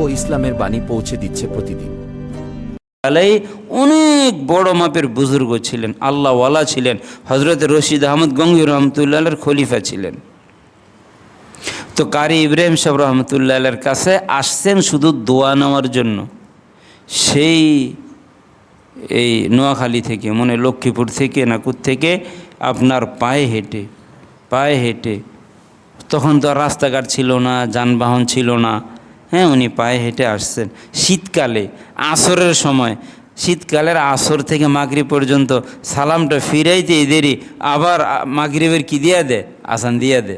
ও ইসলামের বাণী পৌঁছে দিচ্ছে প্রতিদিন। অনেক বড় মাপের বুজুর্গ ছিলেন, আল্লাহওয়ালা ছিলেন হজরত রশিদ আহমদ গঙ্গির রহমতুল্লাহের খলিফা ছিলেন। তো কারি ইব্রাহিম সাহেব রহমতুল্লাহের কাছে আসছেন শুধু দোয়া নেওয়ার জন্য। সেই এই নোয়াখালী থেকে, মনে লক্ষ্মীপুর থেকে নাকুর থেকে আপনার পায়ে হেঁটে পায়ে হেঁটে। তখন তো রাস্তাঘাট ছিল না, যানবাহন ছিল না। হ্যাঁ উনি পায়ে হেঁটে আসছেন। শীতকালে, আসরের সময়। শীতকালের আসর থেকে মাগরি পর্যন্ত সালামটা ফিরাইতে এদেরই আবার মাগরিবের কি দিয়া দে আসান দিয়া দে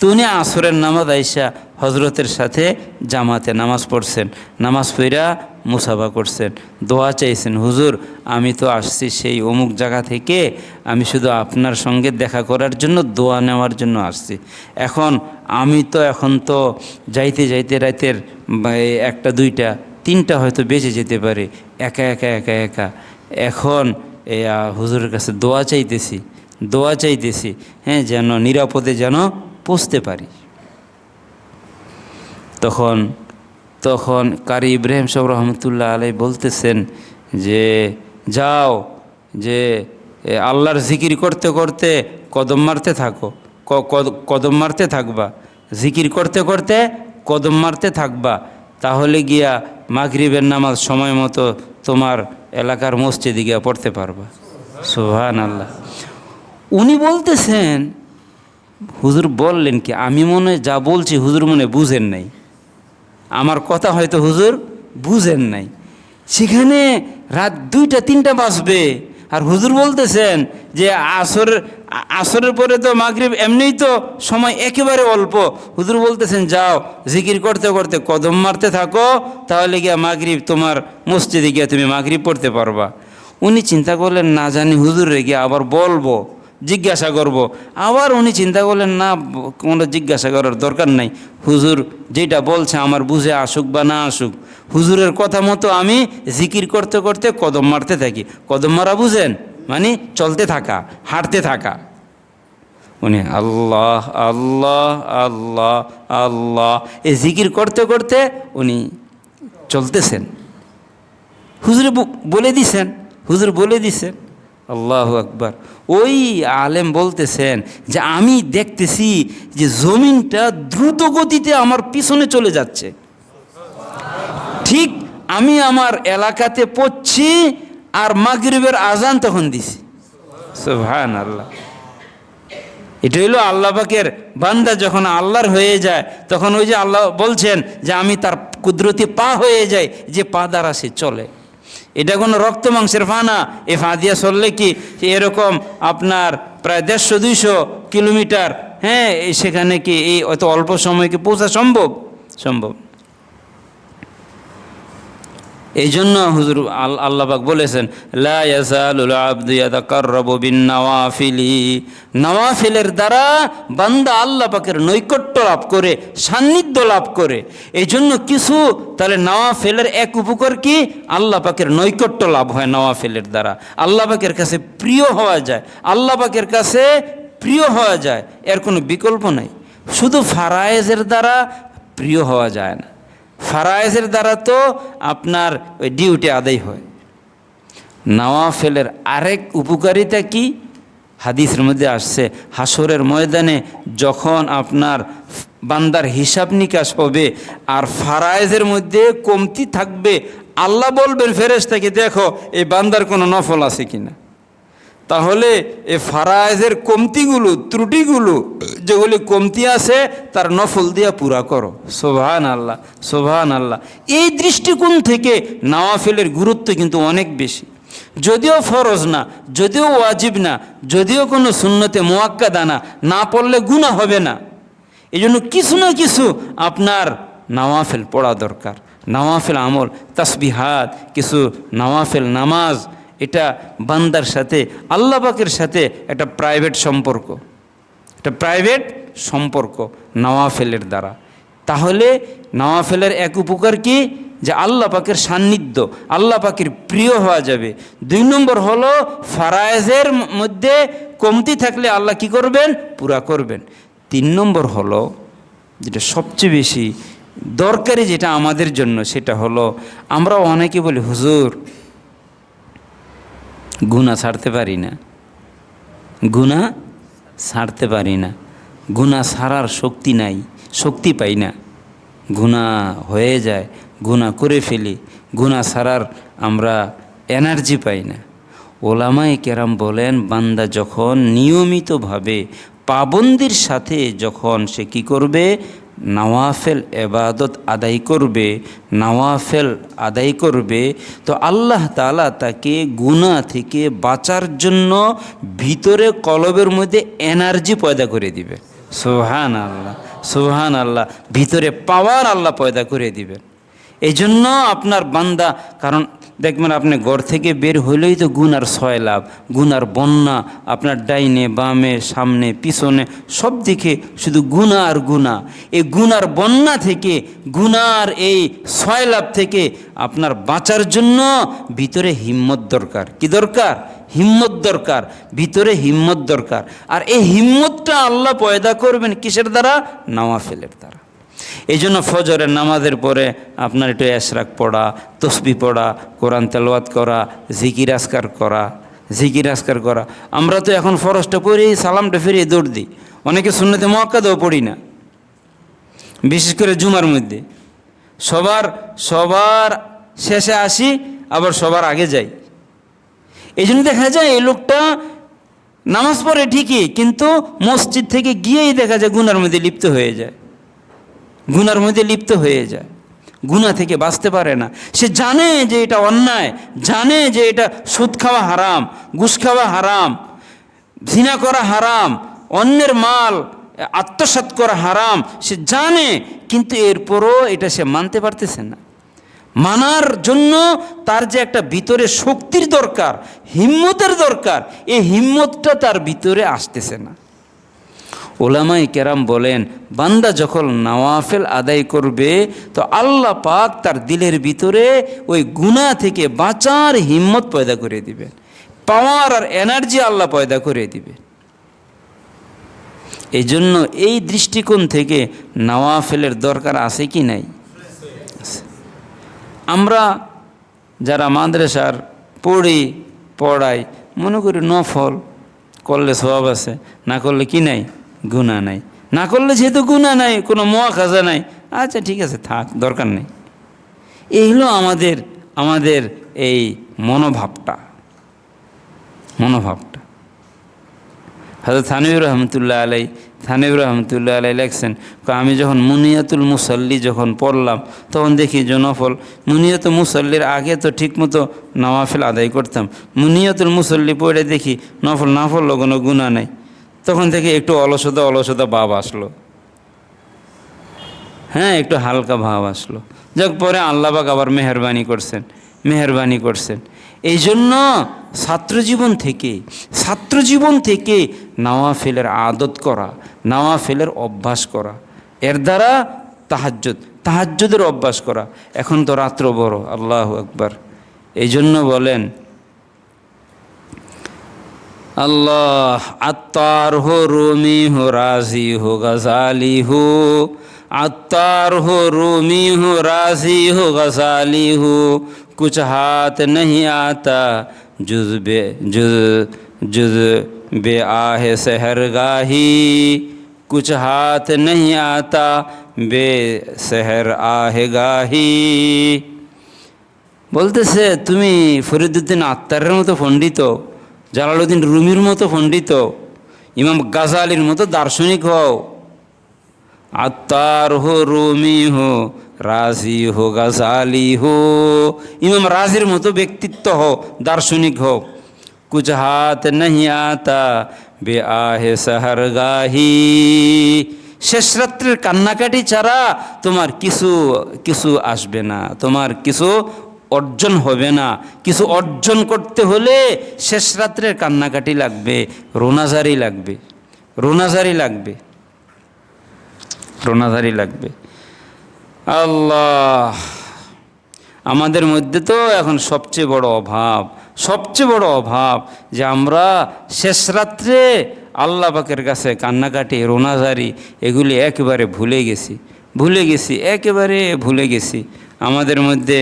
তো উনি আসরের নামাজ আইসা হজরতের সাথে জামাতে নামাজ পড়ছেন। নামাজ পড়া মুসাফা করছেন। দোয়া চাইছেন, হুজুর, আমি তো আসছি সেই অমুক জায়গা থেকে। আমি শুধু আপনার সঙ্গে দেখা করার জন্য, দোয়া নেওয়ার জন্য আসছি। এখন আমি তো এখন তো যাইতে যাইতে রাতের একটা, দুইটা, তিনটা হয়তো বেঁচে যেতে পারে। একা একা একা একা। এখন হুজুরের কাছে দোয়া চাইতেছি দোয়া চাইতেছি হ্যাঁ যেন নিরাপদে যেন পৌঁছতে পারি। তখন তখন কারি ইব্রাহিম সব রহমতুল্লাহ আলাই বলতেছেন যে, যাও, যে আল্লাহর জিকির করতে করতে কদম মারতে থাকো কদম মারতে থাকবা, জিকির করতে করতে কদম মারতে থাকবা, তাহলে গিয়া মাগরিবের নামাজ সময় মতো তোমার এলাকার মসজিদে গিয়া পড়তে পারবা। সুহান আল্লাহ উনি বলতেছেন হুজুর বললেন কি, আমি মনে যা বলছি হুজুর মনে বুঝেন নাই। আমার কথা হয়তো হুজুর বুঝেন নাই। সেখানে রাত দুইটা, তিনটা বাজবে। আর হুজুর বলতেছেন যে আসর, আসরের পরে তো মাগরিব, এমনিই তো সময় একেবারে অল্প। হুজুর বলতেছেন, যাও, জিকির করতে করতে কদম মারতে থাকো, তাহলে গিয়া মাগরিব তোমার মসজিদে গিয়া তুমি মাগরিব পড়তে পারবা। উনি চিন্তা করলেন, না জানি হুজুরে গিয়ে আবার বলব। জিজ্ঞাসা করব। আবার উনি চিন্তা করলেন, না, কোনো জিজ্ঞাসা করার দরকার নাই। হুজুর যেটা বলছে আমার বুঝে আসুক বা না আসুক। হুজুরের কথা মতো আমি জিকির করতে করতে কদম মারতে থাকি। কদম মারা বুঝেন? মানে চলতে থাকা, হাঁটতে থাকা। উনি, আল্লাহ আল্লাহ আল্লাহ আল্লাহ। এই জিকির করতে করতে উনি চলতেছেন। হুজুর বলে দিছেন। হুজুর বলে দিছেন। আল্লাহ আকবার। ওই আলেম বলতেছেন যে, আমি দেখতেছি যে জমিনটা দ্রুত গতিতে আমার পিছনে চলে যাচ্ছে। ঠিক আমি আমার এলাকাতে পড়ছি আর মাগরিবের আজান তখন দিছি। সুবহান আল্লাহ এটা হইল আল্লাহ পাকের বান্দা যখন আল্লাহর হয়ে যায়, তখন ওই যে আল্লাহ বলছেন যে, আমি তার কুদরতি পা হয়ে যাই, যে পা দ্বারা সে চলে। এটা কোনো রক্ত মাংসের ফানা? এ ফাঁদিয়া চললে কি? এরকম আপনার প্রায় দেড়শো, দুইশো কিলোমিটার হ্যাঁ সেখানে কি এই অত অল্প সময় কি পৌঁছা সম্ভব? সম্ভব। এই জন্য হুজুর আল- আল্লাহবাক বলেছেন, লা ইয়াজালুল আবদু ইয়াতাকাররাবু বিন নওয়াফিলি নওয়াফিলের দ্বারা বান্দা আল্লাহ পাকের নৈকট্য লাভ করে, সান্নিধ্য লাভ করে। এই জন্য কিছু, তাহলে নওয়াফিলের এক উপকার কি? আল্লাহ পাকের নৈকট্য লাভ হয় নওয়াফিলের দ্বারা। আল্লাপাকের কাছে প্রিয় হওয়া যায়। আল্লাহ পাকের কাছে প্রিয় হওয়া যায়। এর কোনো বিকল্প নাই। শুধু ফারায়েজের দ্বারা প্রিয় হওয়া যায় না। ফারায়েজের দ্বারা তো আপনার ওই ডিউটি আদায় হয়। নওয়াফেলের আরেক উপকারিতা কি? হাদিসের মধ্যে আসছে হাসরের ময়দানে যখন আপনার বান্দার হিসাব নিকাশ হবে আর ফারায়েজের মধ্যে কমতি থাকবে, আল্লাহ বলবেন, ফেরেশতাকে দেখো, এই বান্দার কোনো নফল আছে কিনা? তাহলে এ ফারায়েজের কমতিগুলো, ত্রুটিগুলো যেগুলি কমতি আছে, তার নফল দিয়া পুরা করো। সোভান আল্লাহ সোভান আল্লাহ এই দৃষ্টিকোণ থেকে নওয়াফেলের গুরুত্ব কিন্তু অনেক বেশি। যদিও ফরজ না, যদিও ওয়াজিব না, যদিও কোনো শূন্যতে মোয়াক্কা দানা না পড়লে গুণা হবে না। এই জন্য কিছু না কিছু আপনার নওয়াফেল পড়া দরকার। নওয়াফেল আমল, তাসবিহাত, কিছু নওয়াফেল নামাজ এটা বান্দার সাথে, আল্লাহ পাকের সাথে একটা প্রাইভেট সম্পর্ক। একটা প্রাইভেট সম্পর্ক নওয়াফেলের দ্বারা। তাহলে নওয়াফেলের এক উপকার কি? যে আল্লাহ পাকের সান্নিধ্য, আল্লাহ পাকের প্রিয় হওয়া যাবে। দুই নম্বর হলো, ফারায়েজের মধ্যে কমতি থাকলে আল্লাহ কি করবেন? পুরা করবেন। তিন নম্বর হলো, যেটা সবচেয়ে বেশি দরকারি যেটা আমাদের জন্য, সেটা হলো, আমরা অনেকে বলি, হুজুর গুণা ছাড়তে পারি না। গুণা ছাড়তে পারি না। গুণা ছাড়ার শক্তি নাই, শক্তি পাই না। গুণা হয়ে যায়, গুণা করে ফেলি। গুণা ছাড়ার আমরা এনার্জি পাই না। ওলামায় কেরাম বলেন, বান্দা যখন নিয়মিতভাবে পাবন্দির সাথে যখন সে কি করবে? নওয়াফেল এবাদত আদায় করবে, নওয়াফেল আদায় করবে, তো আল্লাহ তালা তাকে গুণা থেকে বাঁচার জন্য ভিতরে কলবের মধ্যে এনার্জি পয়দা করে দিবে। সোহান আল্লাহ সোহান আল্লাহ ভিতরে পাওয়ার আল্লাহ পয়দা করে দিবে। এই জন্য আপনার বান্দা, কারণ দেখবেন আপনি ঘর থেকে বের হইলেই তো গুনার ছয় লাভ গুনার বন্যা, আপনার ডাইনে, বামে, সামনে, পিছনে, সব দিকে শুধু গুণা আর গুণা। এই গুনার বন্যা থেকে, গুনার এই ছয় লাভ থেকে আপনার বাঁচার জন্য ভিতরে হিম্মত দরকার। কি দরকার? হিম্মত দরকার, ভিতরে হিম্মত দরকার। আর এই হিম্মতটা আল্লাহ পয়দা করবেন কিসের দ্বারা? নাওয়াফেলের দ্বারা। এই জন্য ফজরের নামাজের পরে আপনার একটু এশরাক পড়া, তসবি পড়া, কোরআন তেলওয়াত করা, জিকির আসকার করা, জিকির আসকার করা। আমরা তো এখন ফরজটা পড়ি সালামটা ফিরিয়ে দৌড় দিই। অনেকে শূন্যতে মক্কাদেও পড়ি না। বিশেষ করে জুমার মধ্যে। সবার সবার শেষে আসি, আবার সবার আগে যাই। এই জন্য দেখা যায় এই লোকটা নামাজ পড়ে ঠিকই, কিন্তু মসজিদ থেকে গিয়েই দেখা যায় গুনার মধ্যে লিপ্ত হয়ে যায়। গুনার মধ্যে লিপ্ত হয়ে যায়। গুনা থেকে বাঁচতে পারে না। সে জানে যে এটা অন্যায়, জানে যে এটা সুদ খাওয়া হারাম, ঘুষ খাওয়া হারাম, ঘৃণা করা হারাম, অন্যের মাল, আত্মসাৎ করা হারাম, সে জানে, কিন্তু এরপরও এটা সে মানতে পারতেছে না। মানার জন্য তার যে একটা ভিতরে শক্তির দরকার, হিম্মতের দরকার, এই হিম্মতটা তার ভিতরে আসতেছে না। ওলামাই কেরাম বলেন, বান্দা যখন নওয়াফেল আদায় করবে, তো আল্লাহ পাক তার দিলের ভিতরে ওই গুণা থেকে বাঁচার হিম্মত পয়দা করে দিবেন। পাওয়ার আর এনার্জি আল্লাহ পয়দা করে দিবে এই জন্য এই দৃষ্টিকোণ থেকে নওয়াফেলের দরকার আছে কি নাই? আমরা যারা মাদ্রাসার পড়ি, পড়াই, মনে করি নফল, করলে স্বভাব আছে, না করলে কি নাই? গুণা নাই। না করলে যেহেতু গুণা নাই, কোনো মোয়া খাজা নাই। আচ্ছা ঠিক আছে, থাক, দরকার নেই। এই হলো আমাদের আমাদের এই মনোভাবটা। মনোভাবটা। হজরত থানবির রহমতুল্লাহ আলাই থানবির রহমতুল্লাহ আলাই লেখছেন আমি যখন মুনিয়াতুল মুসল্লি যখন পড়লাম, তখন দেখি যে নফল মুনিয়াতুল মুসল্লির আগে তো ঠিকমতো নওয়াফেল আদায় করতাম। মুনিয়াতুল মুসল্লি পড়ে দেখি নফল না পড়ল কোনো গুণা নাই। তখন থেকে একটু অলসতা অলসতা ভাব আসলো। হ্যাঁ একটু হালকা ভাব আসলো। যাক, পরে আল্লাহবাক আবার মেহরবানি করছেন মেহরবানি করছেন। এই জন্য ছাত্রজীবন থেকে ছাত্রজীবন থেকে নাওয়াফেলের আদত করা, নাওয়াফেলের অভ্যাস করা, এর দ্বারা তাহাজ্জুদ, তাহাজ্জুদের অভ্যাস করা। এখন তো রাত্র বড়, আল্লাহ একবার এই জন্য বলেন আল্লাহ আত্মার হো রুমি হো রাজি হো গজালি হো আত্মার হো রুমি হো রাজি হো गजाली हो कुछ हाथ नहीं आता जुज बे जुज जुज बे आहे सहरगाही कुछ हाथ नहीं आता बे सहर आहे গাহি বলতেছে তুমি ফরিদুদ্দিন আত্মারের মতো পণ্ডিত জালালুদ্দিন রুমির মতো পণ্ডিত, ইমাম গাজালির মতো দার্শনিক হও। আত্মার হো রুমি হো, রাজি হো গাজালি হো। ইমাম রাজির মতো ব্যক্তিত্ব হও, দার্শনিক হও। কুচ হাত নহি আতা বে আহে সাহার গাহি। শেষ রাত্রের কান্নাকাটি ছাড়া তোমার কিছু কিছু আসবে না, তোমার কিছু অর্জন হবে না। কিছু অর্জন করতে হলে শেষ রাত্রের কান্নাকাটি লাগবে, রোনাজারি লাগবে রোনাজারি লাগবে রোনাজারি লাগবে। আল্লাহ, আমাদের মধ্যে তো এখন সবচেয়ে বড় অভাব, সবচেয়ে বড় অভাব যে আমরা শেষ রাত্রে আল্লাহ পাকের কাছে কান্নাকাটি, রোনাজারি, এগুলি একেবারে ভুলে গেছি ভুলে গেছি, একেবারে ভুলে গেছি। আমাদের মধ্যে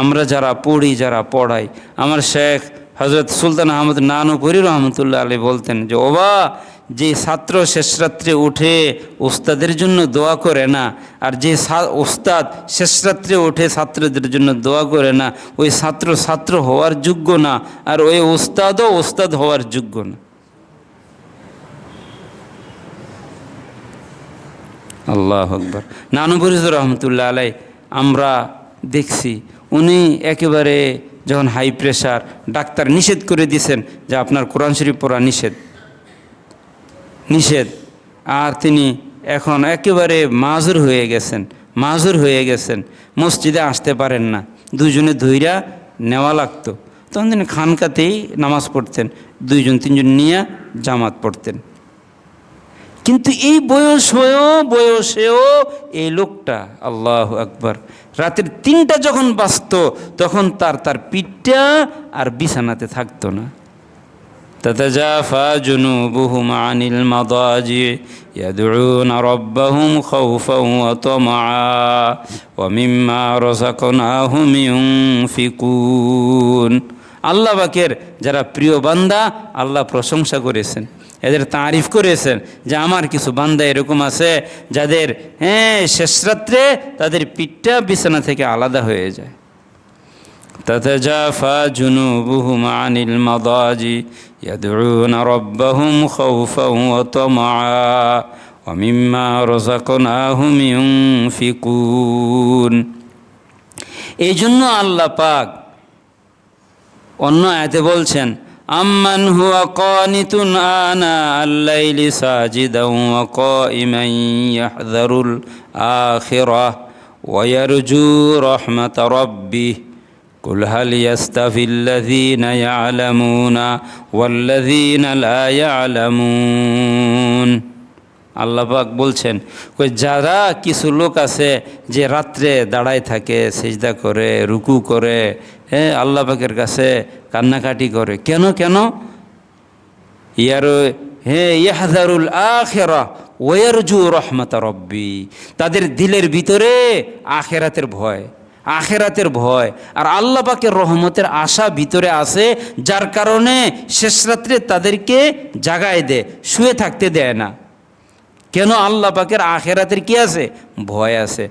আমরা যারা পড়ি, যারা পড়াই, আমার শেখ হজরত সুলতান আহমদ নানুপুরি রহমতুল্লাহ আলী বলতেন যে, ওবা, যে ছাত্র শেষ রাত্রে উঠে ওস্তাদের জন্য দোয়া করে না, আর যে ওস্তাদ শেষ রাত্রে উঠে ছাত্রদের জন্য দোয়া করে না, ওই ছাত্র ছাত্র হওয়ার যোগ্য না, আর ওই ওস্তাদও ওস্তাদ হওয়ার যোগ্য না। আল্লাহ আকবর। নানু ফরিজুর রহমতুল্লাহ আলাই আমরা দেখছি উনি একেবারে যখন হাই প্রেশার ডাক্তার নিষেধ করে দিয়েছেন যে আপনার কোরআন শরীফ পড়া নিষেধ। নিষেধ। আর তিনি এখন একেবারে মাজুর হয়ে গেছেন, মাজুর হয়ে গেছেন। মসজিদে আসতে পারেন না। দুজনে ধৈরা নেওয়া লাগতো। তখন তিনি খানকাতেই নামাজ পড়তেন। দুইজন, তিনজন নিয়ে জামাত পড়তেন। কিন্তু এই বয়স হয়েও বয়সেও এই লোকটা আল্লাহ আকবার রাতের তিনটা যখন বাঁচত তখন তার তার পিঠটা আর বিছানাতে থাকতো না تتجافى جنوبهم عن المضاجع يدعون ربهم خوفا وطمعا ومما رزقناهم ينفقون আল্লাহ বাকের যারা প্রিয় বান্দা আল্লাহ প্রশংসা করেছেন এদের তারিফ করেছেন যে আমার কিছু বান্দা এরকম আছে যাদের হ্যাঁ শেষ রাত্রে তাদের পিঠটা বিছানা থেকে আলাদা হয়ে যায় تتجافى جنوبهم عن المضاجع يدعون ربهم خوفا وطمعا ومما رزقناهم ينفقون এই জন্য আল্লাহ পাক অন্য আয়াতে বলছেন আম্মান হুয়া কানিতুন আনা আল্লাইলি সাজিদাও ওয়া কাইমান ইয়াহযারুল আখিরাহ ওয়া ইয়ারজু রাহমাত রাব্বিহ قل هل يستوي الذين يعلمون والذين لا يعلمون আল্লাহ পাক বলছেন কই যারা কিছু লোক আছে যে রাত্রে দাঁড়ায় থাকে সেজদা করে রুকু করে হ্যাঁ আল্লাহ পাকের কাছে কান্নাকাটি করে। কেন কেন? ইয়ার, হে ইয়াহদারুল আখেরা, ওয়ারজু রহমত রব্বি। তাদের দিলের ভিতরে আখেরাতের ভয় আখেরাতের ভয়। আর আল্লাহ পাকের রহমতের আশা ভিতরে আছে, যার কারণে শেষ রাত্রে তাদেরকে জাগায় দেয়, শুয়ে থাকতে দেয় না। কেন আল্লাহ পাকের আখেরাতের কি আছে? ভয় আছে।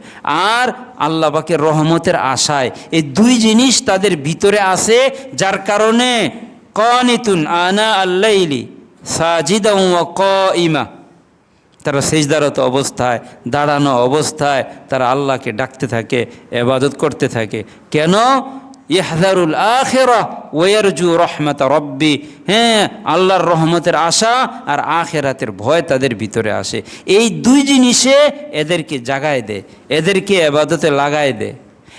আর আল্লাহ পাকের রহমতের আশায় এই দুই জিনিস তাদের ভিতরে আছে, যার কারণে কনিতুন আনা আল্লাইলি সাজিদা ক ইমা তারা সেজদারত অবস্থায়, দাঁড়ানো অবস্থায় তারা আল্লাহকে ডাকতে থাকে, এবাদত করতে থাকে। কেন? ইহদারুল আখেরা ওয়ারজু রহমত রব্বি। হ্যাঁ আল্লাহর রহমতের আশা আর আখেরাতের ভয় তাদের ভিতরে আসে। এই দুই জিনিসে এদেরকে জাগায় দেয় এদেরকে এবাদতে লাগায় দেয়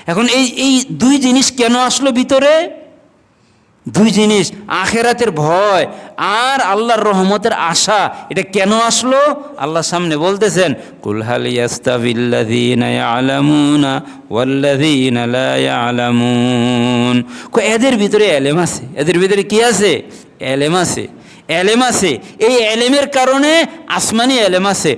এখন এই এই দুই জিনিস কেন আসলো ভিতরে? দুই জিনিস, আখেরাতের ভয় আর আল্লাহর রহমতের আশা। এটা কেন আসলো? আল্লাহ সামনে বলতেছেন কুলহাল এদের ভিতরে এলেম আছে? এদের ভিতরে কি আছে? এলেম আছে। এলেম আছে। এই এলেমের কারণে আসমানি এলেম আছে।